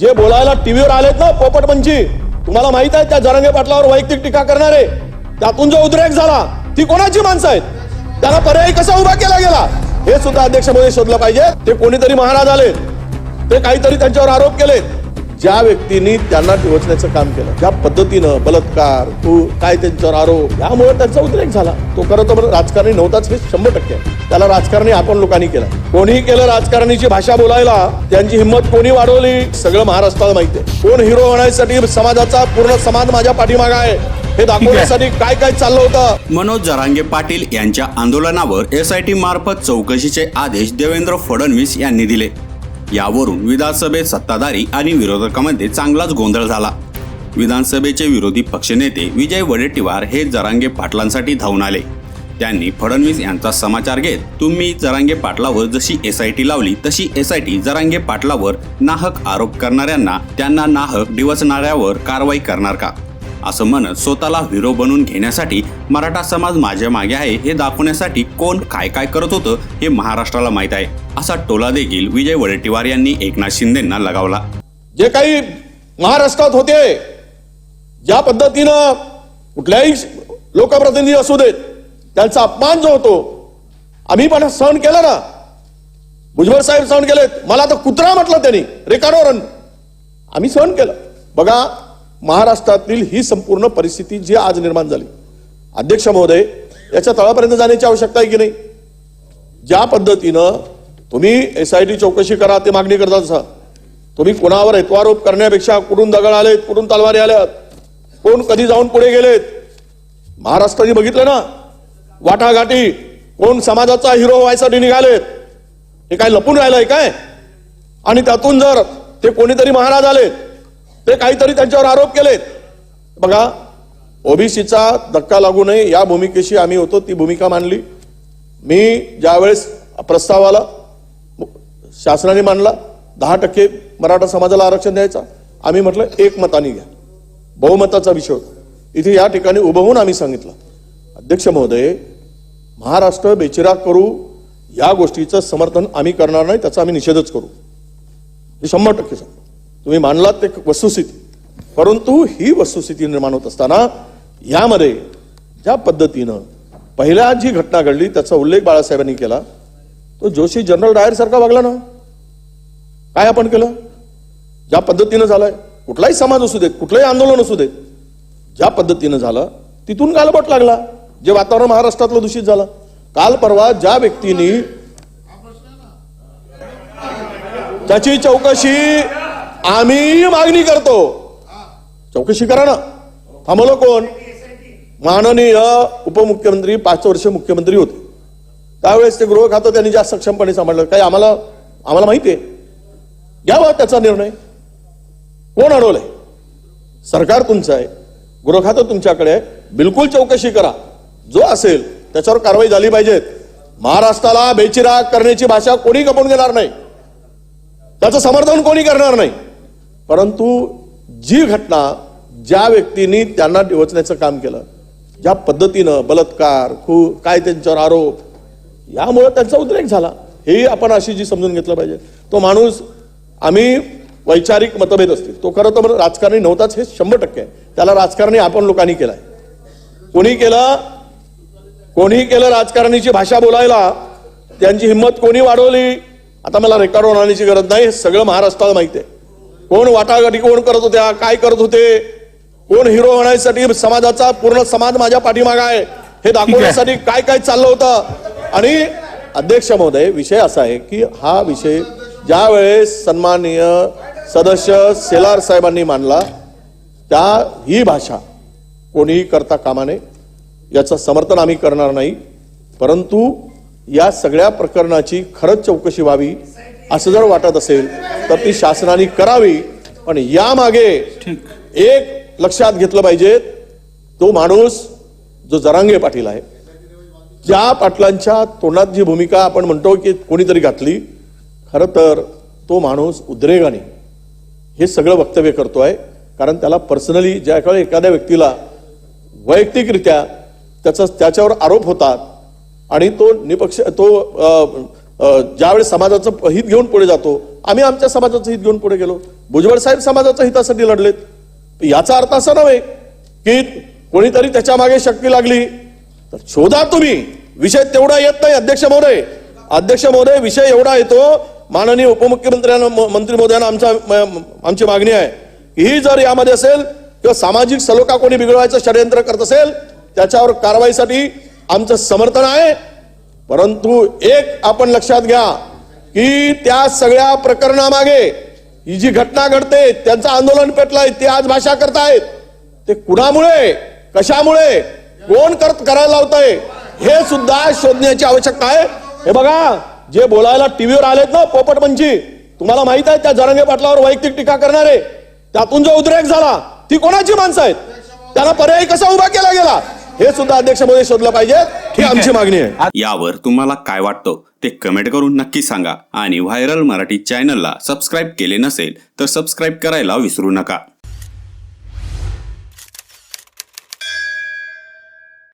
जे बोलायला टीव्हीवर आलेत ना पोपटपंची तुम्हाला माहीत आहे त्या जरंगे पाटलावर वैयक्तिक टीका करणारे? त्यातून जो उद्रेक झाला ती कोणाची माणसं आहेत? त्याला पर्याय कसा उभा केला गेला? हे सुद्धा अध्यक्ष मोदी शोधलं पाहिजे. ते कोणीतरी महाराज आले. ते काहीतरी त्यांच्यावर आरोप केले. ज्या व्यक्तींनी त्यांना डिवचण्याचं काम केलं ज्या पद्धतीनं बलात्कार तू काय त्यांच्यावर आरोप यामुळे त्यांचा उद्रेक झाला. तो खरं तर राजकारणी नव्हताच हे शंभर टक्के. त्याला राजकारणी आपण लोकांनी केला. कोणी केलं राजकारणीची भाषा बोलायला त्यांची हिंमत कोणी वाढवली सगळं महाराष्ट्राला माहिती आहे. कोण हिरो होण्यासाठी समाजाचा पूर्ण समाज माझ्या पाठीमागा आहे हे दाखवण्यासाठी काय काय चाललं होतं? मनोज जरांगे पाटील यांच्या आंदोलनावर एस आय टी मार्फत चौकशीचे आदेश देवेंद्र फडणवीस यांनी दिले. यावरून विधानसभेत सत्ताधारी आणि विरोधकांमध्ये चांगलाच गोंधळ झाला. विधानसभेचे विरोधी पक्षनेते विजय वडेट्टीवार हे जरांगे पाटलांसाठी धावून आले. त्यांनी फडणवीस यांचा समाचार घेत तुम्ही जरांगे पाटलावर जशी एस आय टी लावली तशी एस आय टी जरांगे पाटलावर नाहक आरोप करणाऱ्यांना त्यांना नाहक डिवचणाऱ्यावर कारवाई करणार का? असं म्हणत स्वतःला हिरो बनवून घेण्यासाठी मराठा समाज माझ्या मागे आहे हे दाखवण्यासाठी कोण काय काय करत होतं हे महाराष्ट्राला माहीत आहे. असा टोला देखील विजय वडेट्टीवार यांनी एकनाथ शिंदेंना लगावला. जे काही महाराष्ट्रात होते ज्या पद्धतीनं कुठल्याही लोकप्रतिनिधी असू देत त्यांचा अपमान जो होतो आम्ही पण सहन केला ना. भुजबळ साहेब सहन केलेत. मला तर कुत्रा म्हटलं त्यांनी रेकॉर्डवर आम्ही सहन केलं. बघा महाराष्ट्रातील ही संपूर्ण परिस्थिती जी आज निर्माण झाली. अध्यक्ष महोदय याच्या तळापर्यंत जाण्याची आवश्यकता आहे की नाही? ज्या पद्धतीनं तुम्ही एस आय टी चौकशी करा ते मागणी करता तसा तुम्ही कोणावर हेत्वारोप करण्यापेक्षा कुठून दगड आलेत कुठून तलवारी आल्यात कोण कधी जाऊन पुढे गेलेत? महाराष्ट्राने बघितलं ना वाटाघाटी कोण समाजाचा हिरो व्हायसाठी निघालेत? हे काय लपून राहिलंय काय? आणि त्यातून जर ते कोणीतरी महाराज आलेत ते काहीतरी त्यांच्यावर आरोप केलेत. बघा ओबीसीचा धक्का लागू नये या भूमिकेशी आम्ही होतो ती भूमिका मांडली. मी ज्यावेळेस प्रस्ताव आला शासनाने मांडला दहा टक्के मराठा समाजाला आरक्षण द्यायचा आम्ही म्हटलं एक मताने घ्या. बहुमताचा विषय होता. इथे या ठिकाणी उभं होऊन आम्ही सांगितलं अध्यक्ष महोदय महाराष्ट्र बेचिराग करू या गोष्टीचं समर्थन आम्ही करणार नाही त्याचा आम्ही निषेधच करू. हे शंभर टक्के सांग तुम्ही मांडलात ते वस्तुस्थिती. परंतु ही वस्तुस्थिती निर्माण होत असताना यामध्ये ज्या पद्धतीनं पहिल्या जी घटना घडली त्याचा उल्लेख बाळासाहेबांनी केला तो जोशी जनरल डायर सारखा वागला ना. काय आपण केलं? ज्या पद्धतीनं झालंय कुठलाही समाज असू देत कुठलंही आंदोलन असू देत ज्या पद्धतीनं झालं तिथून गालबोट लागला जे वातावरण महाराष्ट्रातलं दूषित झालं. काल परवा ज्या व्यक्तींनी त्याची चौकशी आम्ही मागणी करतो. चौकशी करा ना. थांबवलं कोण? माननीय उपमुख्यमंत्री पाच वर्ष मुख्यमंत्री होते. त्यावेळेस ते गृह खातं त्यांनी जास्त सक्षमपणे सांभाळलं. काही आम्हाला आम्हाला माहिती आहे घ्यावा त्याचा निर्णय. कोण अडवलंय? सरकार तुमचं आहे. गृह खातं तुमच्याकडे आहे. बिलकुल चौकशी करा. जो असेल त्याच्यावर कारवाई झाली पाहिजे महाराष्ट्राला बेचिराग करण्याची भाषा कोणी गपून घेणार नाही. त्याचं समर्थन कोणी करणार नाही. परंतु जी घटना ज्या व्यक्तींनी त्यांना डिवचण्याचं काम केलं ज्या पद्धतीनं बलात्कार खू काय त्यांच्यावर आरोप यामुळं त्यांचा उद्रेक झाला. हे आपण अशी जी समजून घेतलं पाहिजे. तो माणूस आम्ही वैचारिक मतभेद असतील. तो खरं तर राजकारणी नव्हताच हे शंभर टक्के आहे. त्याला राजकारणी आपण लोकांनी केलाय. कोणी केलं कोणी केलं राजकारणीची भाषा बोलायला त्यांची हिंमत कोणी वाढवली आता मला रेकॉर्ड आणण्याची गरज नाही हे सगळं महाराष्ट्राला माहिती आहे. कोण वाटाघाटी कोण करत होत्या काय करत होते? कोण हिरो होण्यासाठी समाजाचा पूर्ण समाज माझ्या पाठीमागा आहे. हे दाखवण्यासाठी काय काय चाललं होतं? आणि अध्यक्ष महोदय विषय असा आहे की हा विषय ज्या वेळेस सन्माननीय सदस्य सेलार साहेबांनी मांडला त्या ही भाषा कोणीही करता कामा नये याचं समर्थन आम्ही करणार नाही. परंतु या सगळ्या प्रकरणाची खरंच चौकशी व्हावी असं जर वाटत असेल तर ती शासनाने करावी. पण यामागे एक लक्षात घेतलं पाहिजे तो माणूस जो जरांगे पाटील आहे ज्या पाटलांच्या तोंडात जी भूमिका आपण म्हणतो की कोणीतरी घातली खरं तर तो माणूस उद्रेगाने हे सगळं वक्तव्य करतोय कारण त्याला पर्सनली ज्या काळी एखाद्या व्यक्तीला वैयक्तिकरित्या त्याचा त्याच्यावर आरोप होतात आणि तो निपक्ष तो ज्यावेळेस समाजाचं हित घेऊन पुढे जातो आम्ही आमच्या समाजाचं हित घेऊन पुढे गेलो. भुजबळ साहेब समाजाच्या हितासाठी लढलेत. याचा अर्थ असा नव्हे की कोणीतरी त्याच्यामागे शक्ती लागली. तर शोधा तुम्ही. विषय तेवढा येत नाही अध्यक्ष महोदय. अध्यक्ष महोदय विषय एवढा येतो. माननीय उपमुख्यमंत्र्यांना म- मंत्री महोदयांना आमच्या आमची मागणी आहे की ही जर यामध्ये असेल किंवा सामाजिक सलोखा कोणी बिघडवायचं षडयंत्र करत असेल त्याच्यावर कारवाईसाठी आमचं समर्थन आहे. परंतु एक आपण लक्षात घ्या की त्या सगळ्या प्रकरणामागे ही जी घटना घडते त्यांचं आंदोलन पेटलंय ते आज भाषा करतायत. ते कुणामुळे कशामुळे कोण करत करायला लावतंय हे सुद्धा शोधण्याची आवश्यकता आहे. हे बघा जे बोलायला टीव्हीवर आलेत ना पोपट मंची तुम्हाला माहीत आहे त्या जरंगे पाटलावर वैयक्तिक टीका करणारे त्यातून जो उद्रेक झाला ती कोणाची माणसं आहेत? त्याला पर्याय कसा उभा केला गेला? हे सुद्धा अध्यक्ष शोधलं पाहिजे. ही आमची मागणी आहे. यावर तुम्हाला काय वाटतं ते कमेंट करून नक्की सांगा. आणि व्हायरल मराठी चॅनलला सबस्क्राईब केले नसेल तर सबस्क्राईब करायला विसरू नका.